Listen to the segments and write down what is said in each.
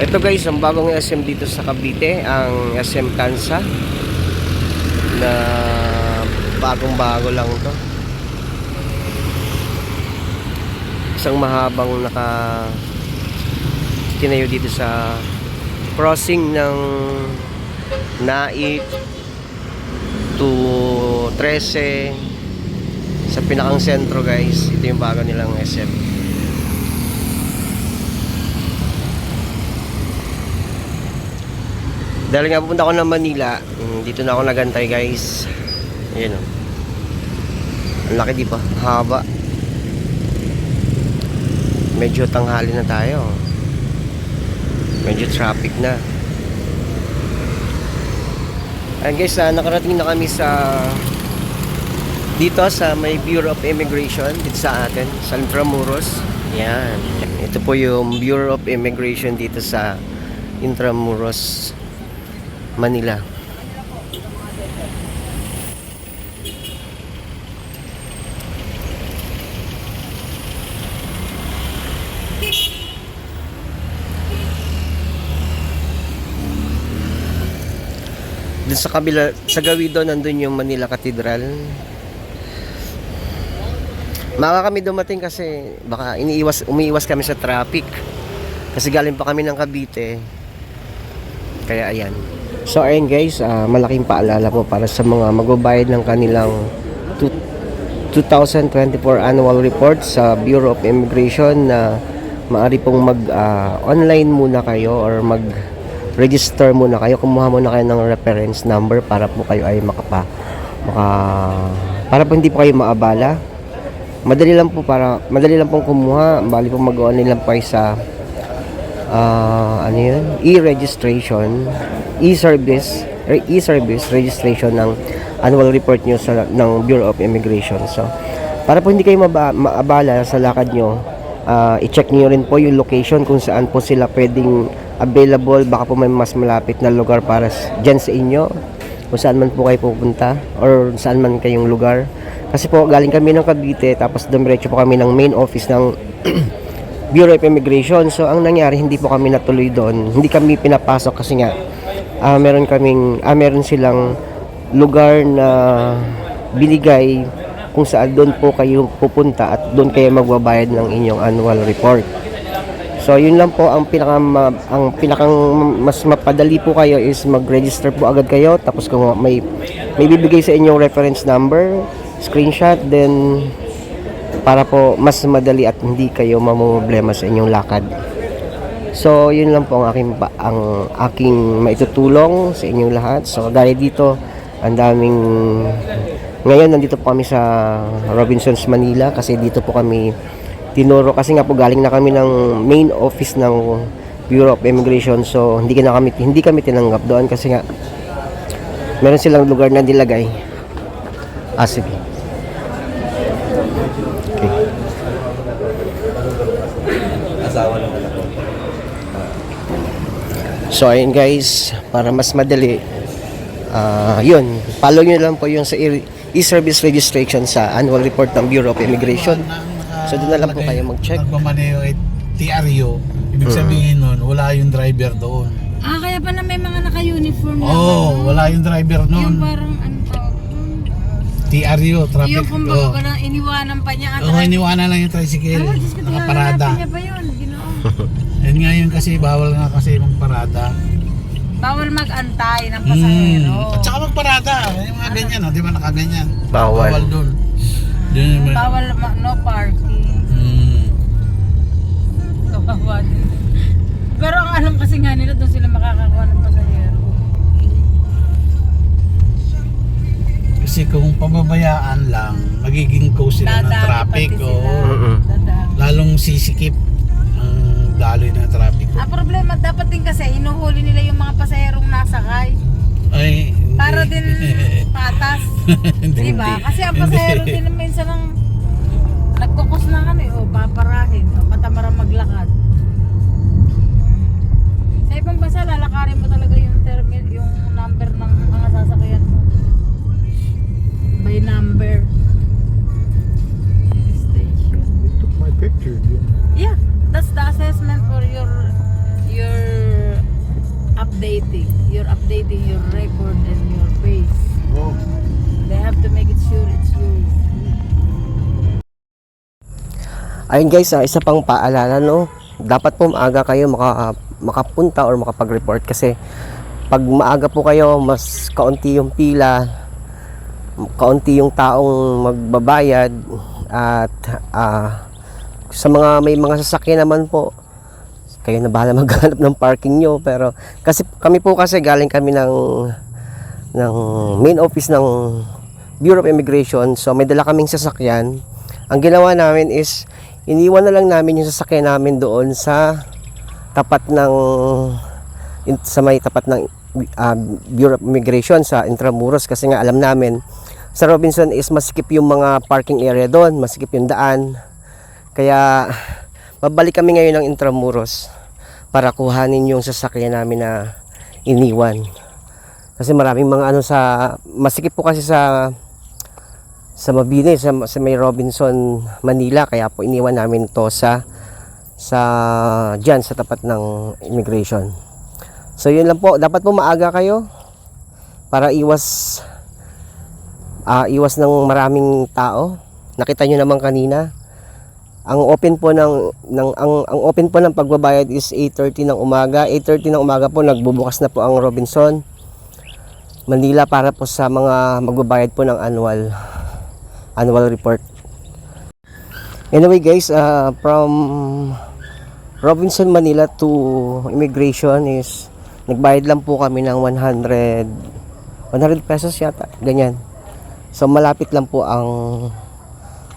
Ito guys, ang bagong SM dito sa Cavite, ang SM Kansa na bagong bago lang to. Isang mahabang naka tinayo dito sa crossing ng Naik to 13 sa pinakang sentro guys. Ito yung bago nilang SM. Dahil nga pupunta ako ng Manila, mm, dito na ako nagantay guys. Ayan o. Ang laki di pa, haba. Medyo tanghali na tayo. Medyo traffic na. Ayan guys, ah, nakarating na kami sa dito sa may Bureau of Immigration dito sa atin, sa Intramuros. Yan. Ito po yung Bureau of Immigration dito sa Intramuros, Manila. Doon sa kabila, sa Gawido, nandun yung Manila Cathedral. Maka kami dumating kasi baka iniiwas, umiiwas kami sa traffic. Kasi galing pa kami ng Cavite. Kaya ayan. So ayun guys, ah, malaking paalala po para sa mga magbabayad ng kanilang tu- 2024 annual report sa Bureau of Immigration na maari pong mag ah, online muna kayo or mag register muna kayo, kumuha muna kayo ng reference number para po kayo ay makapa maka para po hindi po kayo maabala. Madali lang po para madali lang pong kumuha, bali po mag-online lang po kayo sa ah, ano yun? E-registration, e-service, e-service registration ng annual report nyo sa, ng Bureau of Immigration. So, para po hindi kayo maba, maabala sa lakad nyo, ah, i-check nyo rin po yung location kung saan po sila pwedeng available. Baka po may mas malapit na lugar para dyan sa inyo, kung saan man po kayo pupunta, or saan man kayong lugar. Kasi po, galing kami ng Cavite, tapos dumiretso po kami ng main office ng Bureau of Immigration. So ang nangyari hindi po kami natuloy doon. Hindi kami pinapasok kasi nga ah, meron kaming ah, meron silang lugar na binigay kung saan doon po kayo pupunta at doon kayo magbabayad ng inyong annual report. So yun lang po ang pinaka ang pinakang mas mapadali po kayo is mag-register po agad kayo tapos kung may may bibigay sa inyong reference number, screenshot then para po mas madali at hindi kayo mamumblema sa inyong lakad. So, yun lang po ang aking ang aking maitutulong sa inyong lahat. So, dahil dito ang daming ngayon nandito po kami sa Robinsons Manila kasi dito po kami tinuro kasi nga po galing na kami ng main office ng Bureau of Immigration so hindi na kami hindi kami tinanggap doon kasi nga meron silang lugar na nilagay. Ah, sige. So ayun guys, para mas madali, ah yun, follow nyo lang po yung sa e- e-service registration sa annual report ng Bureau of Immigration. So, doon na lang po kayo mag-check. Nagmamaneo ay TRU. Ibig sabihin nun, wala yung driver doon. Ah, kaya pala may mga naka-uniform na. Oo, oh, wala yung driver Yung noon. parang ano tawag doon? TRU, traffic. Yung kumbaga Oo, parang iniwanan pa niya. oh, iniwanan lang yung tricycle. Ah, Diyos ko, Nakaparada. niya pa yun. Ginoo. Yan nga yun kasi, bawal nga kasi magparada. Bawal mag-antay ng Hmm. pasahero. At saka magparada. Yung mga ganyan, oh, di ba nakaganyan? Bawal. Bawal doon. May- Bawal ma- no parking. Hmm. Kawawa din. Pero ang alam kasi nga nila doon sila makakakuha ng pasahero. Kasi kung pababayaan lang, magiging cause sila ng traffic. oo. sila. Mm-mm. Dadami. Lalong sisikip daloy ng traffic. Ang problema dapat din kasi hinuhuli nila yung mga pasaherong nasakay. Ay, hindi. Para din patas. hindi. Di ba? Kasi ang Hindi. pasahero din minsan ng nagkukos na kami o paparahin o katamarang maglakad. Sa ibang bansa, lalakarin mo talaga yung terminal, yung number ng mga sasakyan mo. By number. Station. took my picture. Yeah, that's the assessment for your your updating. You're updating your record and your face. Oh. They have to make it sure it's you. Ayun guys, ah, isa pang paalala no. Dapat po maaga kayo maka, makapunta or makapag-report kasi pag maaga po kayo, mas kaunti yung pila, kaunti yung taong magbabayad at ah, sa mga may mga sasakyan naman po. Kayo na bahala maghanap ng parking nyo. Pero kasi kami po kasi galing kami ng ng main office ng Bureau of Immigration. So may dala kaming sasakyan. Ang ginawa namin is iniwan na lang namin yung sasakyan namin doon sa tapat ng sa may tapat ng ah, Bureau of Immigration sa Intramuros. Kasi nga alam namin sa Robinson is masikip yung mga parking area doon masikip yung daan kaya babalik kami ngayon ng Intramuros para kuhanin yung sasakyan namin na iniwan. Kasi maraming mga ano sa masikip po kasi sa sa Mabini sa, sa may Robinson Manila. Kaya po iniwan namin to sa sa diyan sa tapat ng immigration. So yun lang po. Dapat po maaga kayo para iwas ah, iwas ng maraming tao. Nakita nyo naman kanina ang open po ng, ng ang, ang open po ng pagbabayad is 8:30 ng umaga 8:30 ng umaga po nagbubukas na po ang Robinson Manila para po sa mga magbabayad po ng annual annual report. Anyway guys, uh, from Robinson, Manila to immigration is nagbayad lang po kami ng 100 100 pesos yata, ganyan. So malapit lang po ang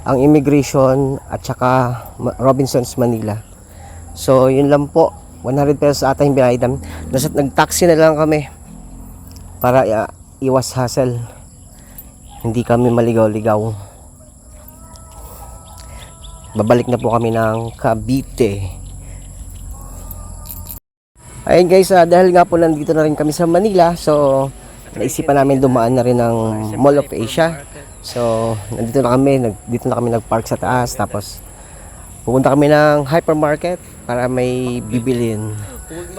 ang immigration at saka Robinsons Manila. So yun lang po, 100 pesos ata yung binayad namin. Nasa nag-taxi na lang kami para uh, iwas hassle. Hindi kami maligaw-ligaw. Babalik na po kami ng Cavite. Ayun guys, ah, dahil nga po nandito na rin kami sa Manila, so naisipan namin dumaan na rin ng Mall of Asia. So, nandito na kami, nag, dito na kami nag-park sa taas, tapos pupunta kami ng hypermarket para may bibilin.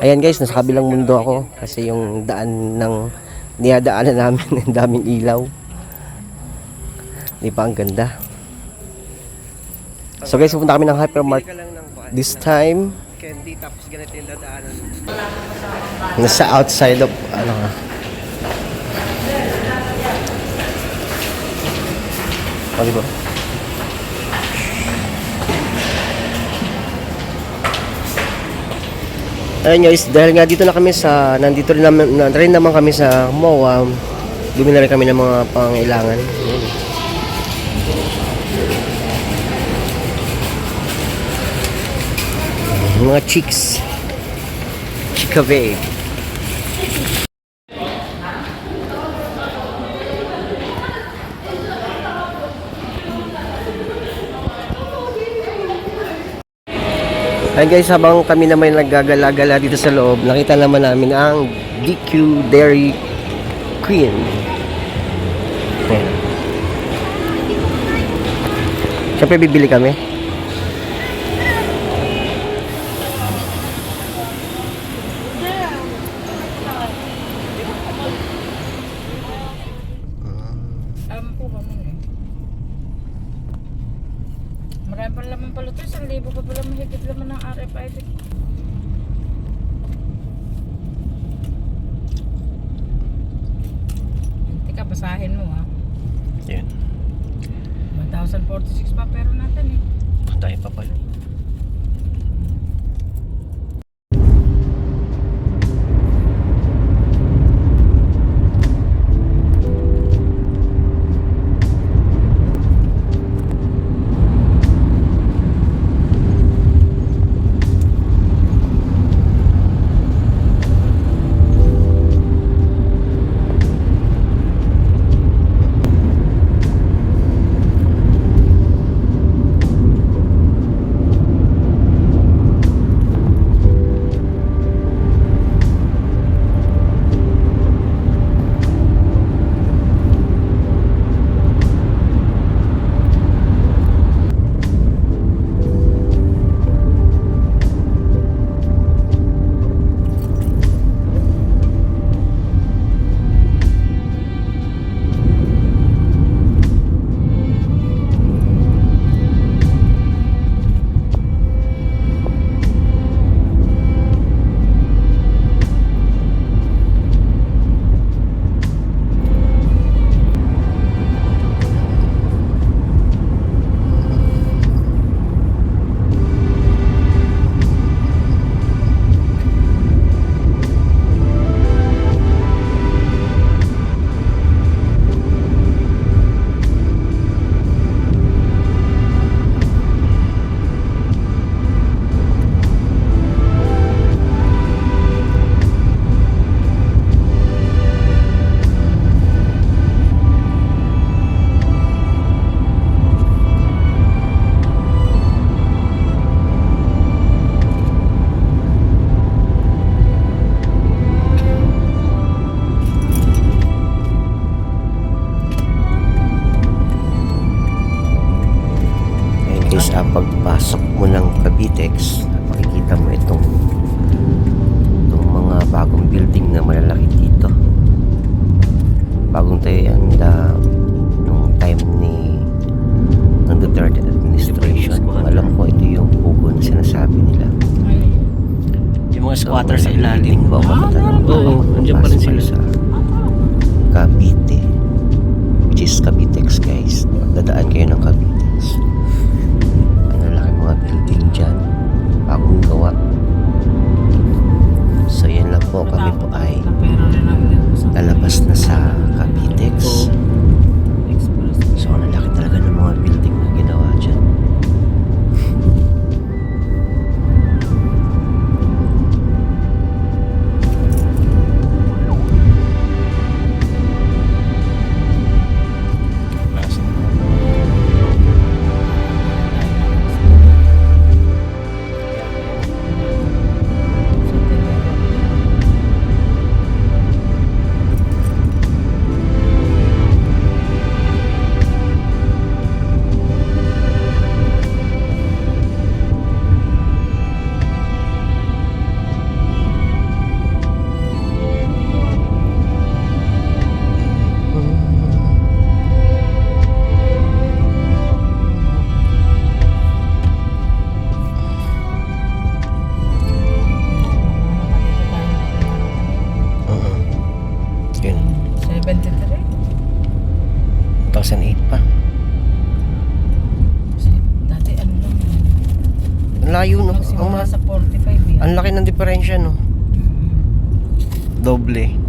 Ayan guys, nasa kabilang mundo ako kasi yung daan ng niyadaanan namin, ang daming ilaw. Di ba ang ganda? So guys, pupunta kami ng hypermarket this time. Candy tapos ganito yung dadaanan. Nasa outside of ano nga. Ba? Ayun guys, dahil nga dito na kami sa, nandito rin naman, na, rin naman kami sa MOA, bumili na rin kami ng mga pangailangan. Mga chicks. Chicave. Ayun guys, habang kami naman naggagala-gala dito sa loob, nakita naman namin ang DQ Dairy Queen. Ayan. Siyempre bibili kami. Pala ito. Isang libo pa pala mahigit laman ng RFID. Teka, basahin mo ah. Yan. 1,046 pa pero natin eh. Tayo pa pala. Na malalaki dito. Bagong tayo yan da, nung time ni ng Duterte administration. Kung alam ko, ito yung pugo na sinasabi nila. Yung mga squatter So, sa ilalim. ba ako Ah? Oo, nandiyan pa rin sila. Sa Cavite. Which is Cavitex guys. Dadaan kayo ng Cavitex. Ang no. Ang, Magsimula ma- sa 45 yan. ang laki ng diferensya no. Doble.